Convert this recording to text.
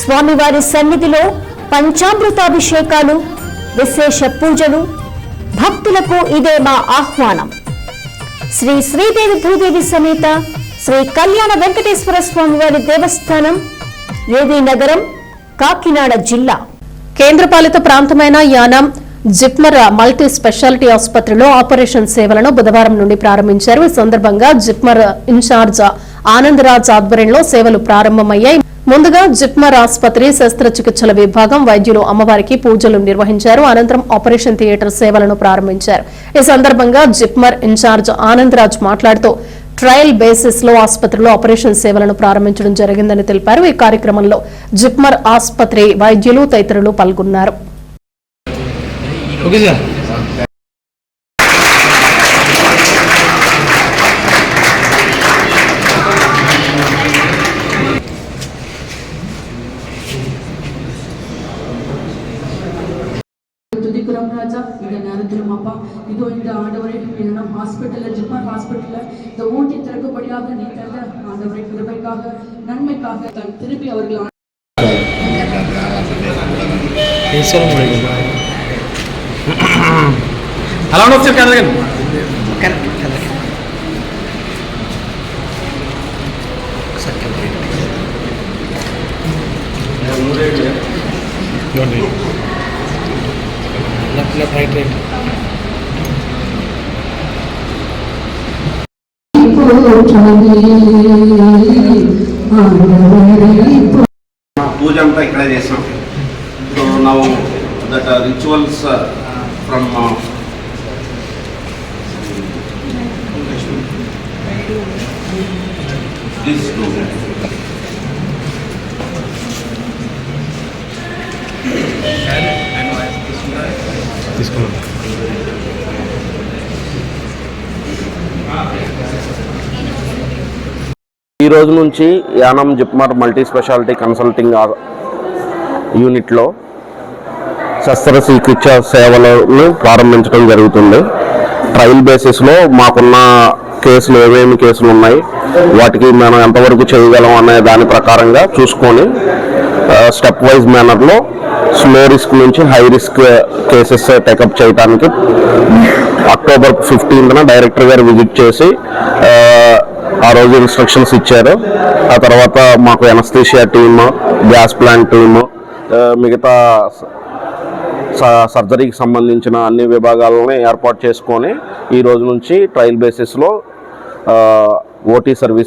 స్వామివారి సన్నిధిలో పంచామృతాభిషేకాలు విశేష పూజలు భక్తులకు ఇదే మా ఆహ్వానం. శ్రీ శ్రీదేవి భూదేవి సమేత శ్రీ కళ్యాణ వెంకటేశ్వర స్వామి వారి దేవస్థానం ఏవీ నగరం? కాకినాడ జిల్లా. కేంద్రపాలిత ప్రాంతమైన యానం జిప్మర్ మల్టీ స్పెషాలిటీ ఆసుపత్రిలో ఆపరేషన్ సేవలను బుధవారం నుండి ప్రారంభించారు. ఈ సందర్భంగా జిప్మర్ ఇన్ఛార్జ్ ఆనందరాజ్ ఆధ్వర్యంలో సేవలు ప్రారంభమయ్యాయి. ముందుగా జిప్మర్ ఆసుపత్రి శస్త్రచికిత్సల విభాగం వైద్యులు అమ్మవారికి పూజలు నిర్వహించారు. అనంతరం ఆపరేషన్ థియేటర్ సేవలను ప్రారంభించారు. ఈ సందర్భంగా జిప్మర్ ఇన్ఛార్జ్ ఆనందరాజ్ మాట్లాడుతూ ట్రయల్ బేసిస్లో ఆసుపత్రిలో ఆపరేషన్ సేవలను ప్రారంభించడం జరిగిందని తెలిపారు. ఈ కార్యక్రమంలో జిప్మర్ ఆసుపత్రి వైద్యులు తదితరులు పాల్గొన్నారు. இருக்கிறோம் ராஜா இந்த நேரத்திலும் அப்பா இதோ இந்த ஆண்டவரை என்னிடம் ஹாஸ்பிட்டலில் ஜிப்மர் ஹாஸ்பிட்டலில் இந்த ஊட்டி திறக்கும்படியாக நீ தந்த ஆண்டவரை கிருபைக்காக நன்மைக்காக தன் திருப்பி அவர்கள் Hello, Dr. Kadagan. Kadagan. Kadagan. Kadagan. Kadagan. Left left right right పూజ అంతా ఇక్కడే చేసాం so now that rituals from this ఈ రోజు నుంచి Yanam JIPMER multi specialty consulting యూనిట్లో శస్త్రచికిత్స సేవలను ప్రారంభించడం జరుగుతుంది. ట్రయల్ బేసిస్లో మాకున్న కేసులు ఏమేమి కేసులు ఉన్నాయి వాటికి మనం ఎంతవరకు చేయగలం అనే దాని ప్రకారంగా చూసుకొని స్టెప్ వైజ్ మేనర్లో స్లో రిస్క్ నుంచి high risk cases take up చేయడానికి అక్టోబర్ ఫిఫ్టీన్త్న డైరెక్టర్ గారు విజిట్ చేసి ఆ, రోజు ఇన్స్ట్రక్షన్స్ ఇచ్చారు. ఆ తర్వాత మాకు anaesthesia team gas plant team మిగతా సర్జరీకి సంబంధించిన అన్ని విభాగాలని ఏర్పాటు చేసుకొని ఈ రోజు నుంచి ట్రయల్ బేసిస్లో ఓటీ సర్వీసెస్